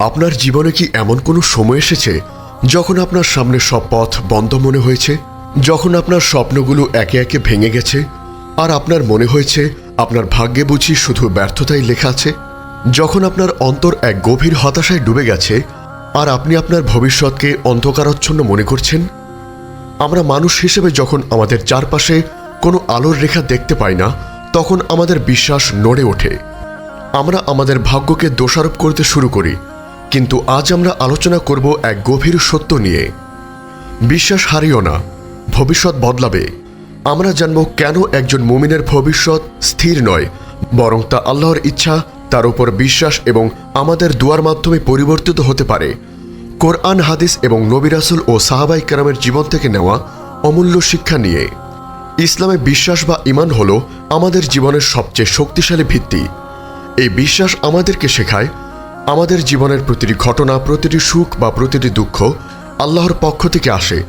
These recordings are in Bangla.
আপনার জীবনে কি এমন কোনো সময় এসেছে যখন আপনার সামনে সব পথ বন্ধ মনে হয়েছে? যখন আপনার স্বপ্নগুলো একে একে ভেঙে গেছে? আর আপনার মনে হয়েছে আপনার ভাগ্যে বুঝি শুধু ব্যর্থতাই লেখা আছে? যখন আপনার অন্তর এক গভীর হতাশায় ডুবে গেছে, আর আপনি আপনার ভবিষ্যৎকে অন্ধকারাচ্ছন্ন মনে করছেন? আমরা মানুষ হিসেবে যখন আমাদের চারপাশে কোনো আলোর রেখা দেখতে পাই না, তখন আমাদের বিশ্বাস নড়ে ওঠে। আমরা আমাদের ভাগ্যকে দোষারোপ করতে শুরু করি। কিন্তু আজ আমরা আলোচনা করব এক গভীর সত্য নিয়ে। বিশ্বাস হারিও না, ভবিষ্যৎ বদলাবে। আমরা জানব কেন একজন মুমিনের ভবিষ্যৎ স্থির নয়, বরং তা আল্লাহর ইচ্ছা, তার উপর বিশ্বাস এবং আমাদের দুয়ার মাধ্যমে পরিবর্তিত হতে পারে। কোরআন, হাদিস এবং নবিরাসুল ও সাহাবাই কেরামের জীবন থেকে নেওয়া অমূল্য শিক্ষা নিয়ে। ইসলামে বিশ্বাস বা ইমান হল আমাদের জীবনের সবচেয়ে শক্তিশালী ভিত্তি। এই বিশ্বাস আমাদেরকে শেখায় আমাদের জীবনের প্রতিটি ঘটনা, প্রতিটি সুখ বা প্রতিটি দুঃখ আল্লাহর পক্ষ থেকে আসে।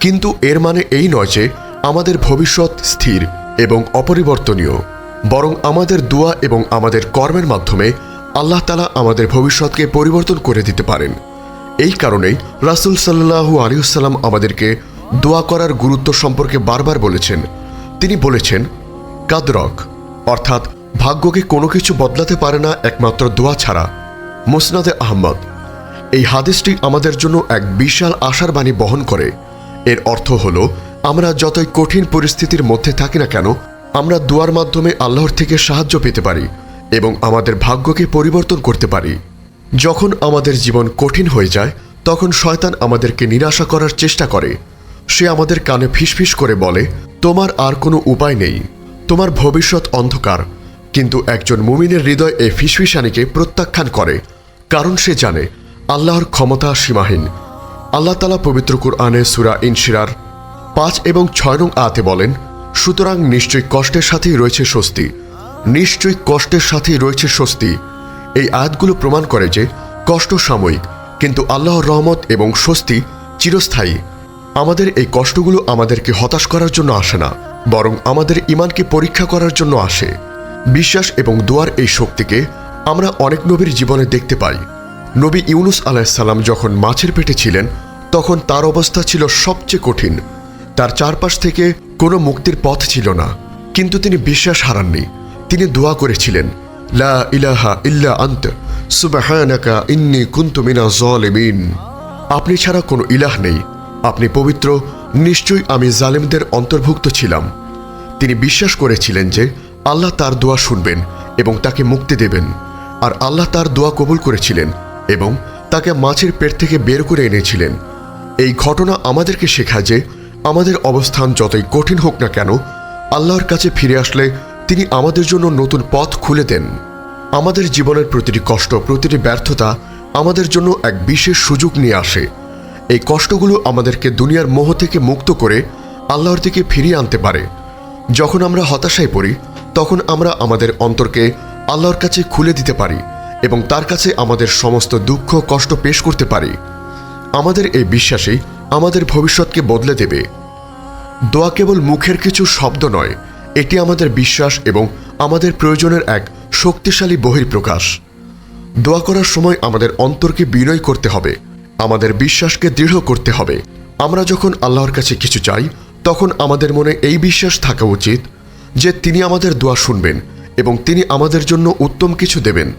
কিন্তু এর মানে এই নয় যে আমাদের ভবিষ্যৎ স্থির এবং অপরিবর্তনীয়। বরং আমাদের দোয়া এবং আমাদের কর্মের মাধ্যমে আল্লাহ তালা আমাদের ভবিষ্যৎকে পরিবর্তন করে দিতে পারেন। এই কারণেই রাসুল সাল্লাহু আলিউসাল্লাম আমাদেরকে দোয়া করার গুরুত্ব সম্পর্কে বারবার বলেছেন। তিনি বলেছেন, কাদরক। অর্থাৎ ভাগ্যকে কোনো কিছু বদলাতে পারে না একমাত্র দোয়া ছাড়া? মুসনাদে আহমদ। এই হাদিসটি আমাদের জন্য এক বিশাল আশার বাণী বহন করে। এর অর্থ হল, আমরা যতই কঠিন পরিস্থিতির মধ্যে থাকি না কেন, আমরা দুয়ার মাধ্যমে আল্লাহর থেকে সাহায্য পেতে পারি এবং আমাদের ভাগ্যকে পরিবর্তন করতে পারি। যখন আমাদের জীবন কঠিন হয়ে যায়, তখন শয়তান আমাদেরকে নিরাশা করার চেষ্টা করে। সে আমাদের কানে ফিসফিস করে বলে, তোমার আর কোনো উপায় নেই। তোমার ভবিষ্যৎ অন্ধকার। কিন্তু একজন মুমিনের হৃদয় এই ফিসফিসানিকে প্রত্যাখ্যান করে। কারণ সে জানে, আল্লাহর ক্ষমতা সীমাহীন। আল্লাহ তালা পবিত্র কুরআনে সুরা ইনশিরার পাঁচ এবং ছয় নং আতে বলেন, সুতরাং নিশ্চয়ই কষ্টের সাথেই রয়েছে স্বস্তি। নিশ্চয়ই কষ্টের সাথেই রয়েছে স্বস্তি। এই আয়াতগুলো প্রমাণ করে যে, কষ্ট সাময়িক, কিন্তু আল্লাহর রহমত এবং স্বস্তি চিরস্থায়ী। আমাদের এই কষ্টগুলো আমাদেরকে হতাশ করার জন্য আসে না, বরং আমাদের ইমানকে পরীক্ষা করার জন্য আসে। বিশ্বাস এবং দোয়ার এই শক্তিকে আমরা অনেক নবীর জীবনে দেখতে পাই। নবী ইউনুস আলাহিসাল্লাম যখন মাছের পেটে ছিলেন, তখন তার অবস্থা ছিল সবচেয়ে কঠিন। তার চারপাশ থেকে কোনো মুক্তির পথ ছিল না। কিন্তু তিনি বিশ্বাস হারাননি। তিনি দোয়া করেছিলেন, লা ইলাহা ইল্লা আন্ত, সুবহানাকা ইন্নী কুনতু মিনা জালিমিন আপনি ছাড়া কোনো ইলাহ নেই। আপনি পবিত্র, নিশ্চয়ই আমি জালেমদের অন্তর্ভুক্ত ছিলাম। তিনি বিশ্বাস করেছিলেন যে আল্লাহ তার দোয়া শুনবেন। এবং তাকে মুক্তি দেবেন। আর আল্লাহ তার দোয়া কবুল করেছিলেন এবং তাকে মাছের পেট থেকে বের করে এনেছিলেন। এই ঘটনা আমাদেরকে শেখায় যে আমাদের অবস্থান যতই কঠিন হোক না কেন, আল্লাহর কাছে ফিরে আসলে তিনি আমাদের জন্য নতুন পথ খুলে দেন। আমাদের জীবনের প্রতিটি কষ্ট, প্রতিটি ব্যর্থতা আমাদের জন্য এক বিশেষ সুযোগ নিয়ে আসে। এই কষ্টগুলো আমাদেরকে দুনিয়ার মোহ থেকে মুক্ত করে আল্লাহর দিকে ফিরিয়ে আনতে পারে। যখন আমরা হতাশায় পড়ি তখন আমরা আমাদের অন্তরকে আল্লাহর কাছে খুলে দিতে পারি এবং তার কাছে আমাদের সমস্ত দুঃখ, কষ্ট পেশ করতে পারি। আমাদের এই বিশ্বাসই আমাদের ভবিষ্যৎকে বদলে দেবে। দোয়া কেবল মুখের কিছু শব্দ নয়, এটি আমাদের বিশ্বাস এবং আমাদের প্রয়োজনের এক শক্তিশালী বহির্প্রকাশ দোয়া করার সময় আমাদের অন্তরকে বিনয় করতে হবে, আমাদের বিশ্বাসকে দৃঢ় করতে হবে। আমরা যখন আল্লাহর কাছে কিছু চাই, তখন আমাদের মনে এই বিশ্বাস থাকা উচিত যে তিনি আমাদের দোয়া শুনবেন এবং তিনি আমাদের জন্য উত্তম কিছু দেবেন।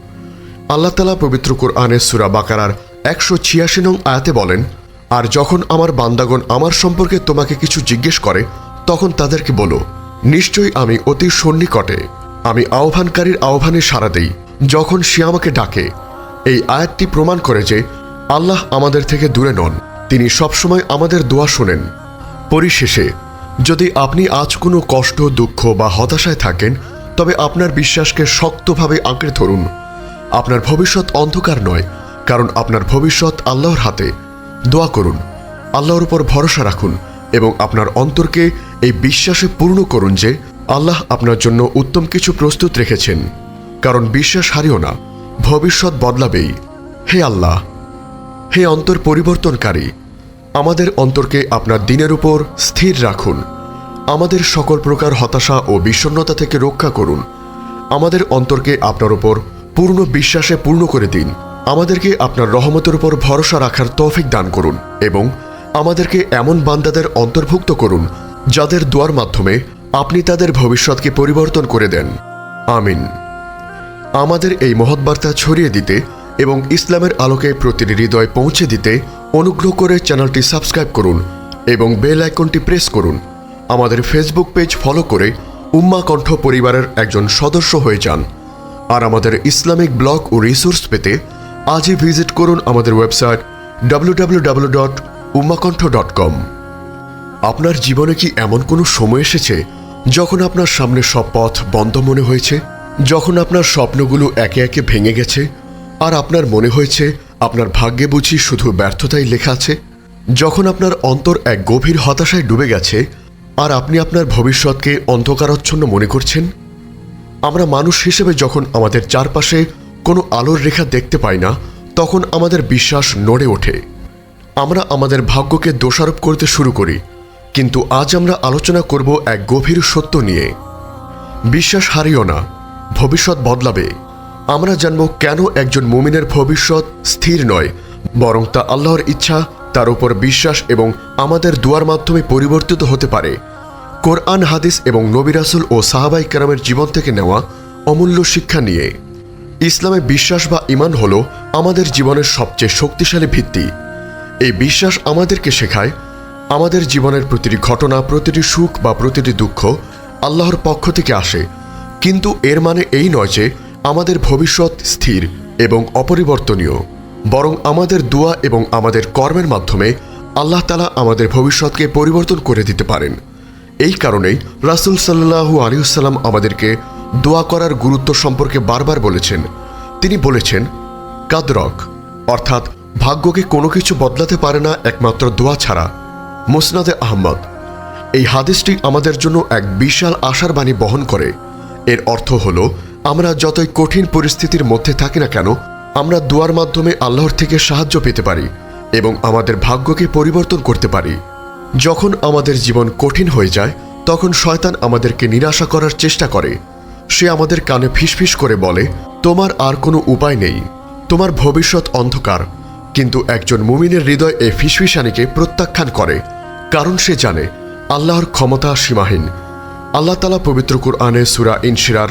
আল্লাহ তালা পবিত্র কোরআনে সুরা বাকারার একশো ছিয়াশি নং আয়াতে বলেন, আর যখন আমার বান্দাগণ আমার সম্পর্কে তোমাকে কিছু জিজ্ঞেস করে, তখন তাদেরকে বলো, নিশ্চয়ই আমি অতি সন্নিকটে, আমি আহ্বানকারীর আহ্বানে সাড়া দেই, যখন সে আমাকে ডাকে। এই আয়াতটি প্রমাণ করে যে আল্লাহ আমাদের থেকে দূরে নন, তিনি সবসময় আমাদের দোয়া শোনেন। পরিশেষে যদি আপনি আজ কোনো কষ্ট, দুঃখ বা হতাশায় থাকেন, তবে আপনার বিশ্বাসকে শক্তভাবে আঁকড়ে ধরুন। আপনার ভবিষ্যৎ অন্ধকার নয়, কারণ আপনার ভবিষ্যৎ আল্লাহর হাতে। দোয়া করুন, আল্লাহর উপর ভরসা রাখুন এবং আপনার অন্তরকে এই বিশ্বাসে পূর্ণ করুন যে আল্লাহ আপনার জন্য উত্তম কিছু প্রস্তুত রেখেছেন। কারণ বিশ্বাস হারিও না, ভবিষ্যৎ বদলাবেই। হে আল্লাহ, হে অন্তর পরিবর্তনকারী আমাদের অন্তরকে আপনার দিনের উপর স্থির রাখুন। আমাদের সকল প্রকার হতাশা ও বিষণ্ণতা থেকে রক্ষা করুন। আমাদের অন্তরকে আপনার উপর পূর্ণ বিশ্বাসে পূর্ণ করে দিন। আমাদেরকে আপনার রহমতের উপর ভরসা রাখার তৌফিক দান করুন এবং আমাদেরকে এমন বান্দাদের অন্তর্ভুক্ত করুন, যাদের দোয়ার মাধ্যমে আপনি তাদের ভবিষ্যৎকে পরিবর্তন করে দেন। আমিন। আমাদের এই মহৎ বার্তা ছড়িয়ে দিতে এবং ইসলামের আলোকে প্রতিটি হৃদয় পৌঁছে দিতে অনুগ্রহ করে চ্যানেলটি সাবস্ক্রাইব করুন এবং বেল আইকনটি প্রেস করুন। আমাদের ফেসবুক পেজ ফলো করে উম্মা কণ্ঠ পরিবারের একজন সদস্য হয়ে যান। আর আমাদের ইসলামিক ব্লগ ও রিসোর্স পেতে আজই ভিজিট করুন আমাদের ওয়েবসাইট কম আপনার জীবনে কি এমন কোনো সময় এসেছে যখন আপনার সামনে সব পথ বন্ধ মনে হয়েছে? যখন আপনার স্বপ্নগুলো একে একে ভেঙে গেছে? আর আপনার মনে হয়েছে আপনার ভাগ্যে বুঝি শুধু ব্যর্থতাই লেখা আছে? যখন আপনার অন্তর এক গভীর হতাশায় ডুবে গেছে, আর আপনি আপনার ভবিষ্যৎকে অন্ধকারচ্ছন্ন মনে করছেন? আমরা মানুষ হিসেবে যখন আমাদের চারপাশে কোনো আলোর রেখা দেখতে পাই না, তখন আমাদের বিশ্বাস নড়ে ওঠে। আমরা আমাদের ভাগ্যকে দোষারোপ করতে শুরু করি, কিন্তু আজ আমরা আলোচনা করব এক গভীর সত্য নিয়ে। বিশ্বাস হারিও না, ভবিষ্যৎ বদলাবে। আমরা জানব কেন একজন মুমিনের ভবিষ্যৎ স্থির নয়, বরং তা আল্লাহর ইচ্ছা, তার উপর বিশ্বাস এবং আমাদের দুয়ার মাধ্যমে পরিবর্তিত হতে পারে। কোরআন, হাদিস এবং নবিরাসুল ও সাহাবাই কেরামের জীবন থেকে নেওয়া অমূল্য শিক্ষা নিয়ে। ইসলামে বিশ্বাস বা ইমান হল আমাদের জীবনের সবচেয়ে শক্তিশালী ভিত্তি। এই বিশ্বাস আমাদেরকে শেখায়, আমাদের জীবনের প্রতিটি ঘটনা, প্রতিটি সুখ বা প্রতিটি দুঃখ আল্লাহর পক্ষ থেকে আসে। কিন্তু এর মানে এই নয় যে আমাদের ভবিষ্যৎ স্থির এবং অপরিবর্তনীয়, বরং আমাদের দোয়া এবং আমাদের কর্মের মাধ্যমে আল্লাহ তালা আমাদের ভবিষ্যৎকে পরিবর্তন করে দিতে পারেন। এই কারণেই রাসুল সাল্লাহু আলিউসাল্লাম আমাদেরকে দোয়া করার গুরুত্ব সম্পর্কে বারবার বলেছেন। তিনি বলেছেন, কাদরক অর্থাৎ ভাগ্যকে কোনো কিছু বদলাতে পারে না একমাত্র দোয়া ছাড়া। মুসনাদে আহমদ, এই হাদিসটি আমাদের জন্য এক বিশাল আশার বাণী বহন করে। এর অর্থ হল আমরা যতই কঠিন পরিস্থিতির মধ্যে থাকি না কেন, আমরা দোয়ার মাধ্যমে আল্লাহর থেকে সাহায্য পেতে পারি এবং আমাদের ভাগ্যকে পরিবর্তন করতে পারি। যখন আমাদের জীবন কঠিন হয়ে যায়, তখন শয়তান আমাদেরকে নিরাশা করার চেষ্টা করে। সে আমাদের কানে ফিসফিস করে বলে, তোমার আর কোনো উপায় নেই। তোমার ভবিষ্যৎ অন্ধকার। কিন্তু একজন মুমিনের হৃদয় এই ফিসফিসানিকে প্রত্যাখ্যান করে। কারণ সে জানে, আল্লাহর ক্ষমতা সীমাহীন। আল্লাহ তালা পবিত্র কুরআনে সুরা ইনশিরার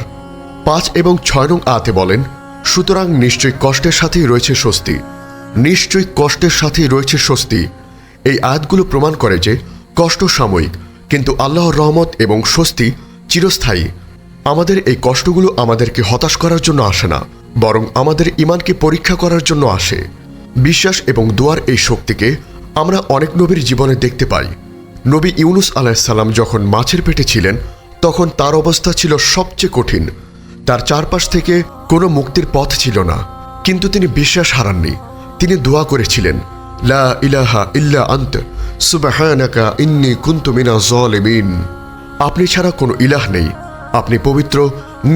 পাঁচ এবং ছয় নং আতে বলেন, সুতরাং নিশ্চয়ই কষ্টের সাথেই রয়েছে স্বস্তি। নিশ্চয়ই কষ্টের সাথেই রয়েছে স্বস্তি। এই আয়াতগুলো প্রমাণ করে যে কষ্ট সাময়িক, কিন্তু আল্লাহর রহমত এবং স্বস্তি চিরস্থায়ী। আমাদের এই কষ্টগুলো আমাদেরকে হতাশ করার জন্য আসে না, বরং আমাদের ইমানকে পরীক্ষা করার জন্য আসে। বিশ্বাস এবং দোয়ার এই শক্তিকে আমরা অনেক নবীর জীবনে দেখতে পাই। নবী ইউনুস আলাহিসাল্লাম যখন মাছের পেটে ছিলেন, তখন তার অবস্থা ছিল সবচেয়ে কঠিন। তার চারপাশ থেকে কোনো মুক্তির পথ ছিল না, কিন্তু তিনি বিশ্বাস হারাননি। তিনি দোয়া করেছিলেন, লা ইলাহা ইল্লা আন্ত, সুবহানাকা ইন্নী কুনতু মিনা জালিমিন। আপনি ছাড়া কোনো ইলাহ নেই। আপনি পবিত্র,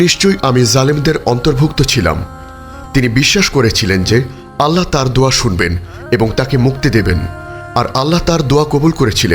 নিশ্চয়ই আমি জালেমদের অন্তর্ভুক্ত ছিলাম। তিনি বিশ্বাস করেছিলেন যে আল্লাহ তার দোয়া শুনবেন এবং তাকে মুক্তি দেবেন। আর আল্লাহ তার দোয়া কবুল করেছিলেন।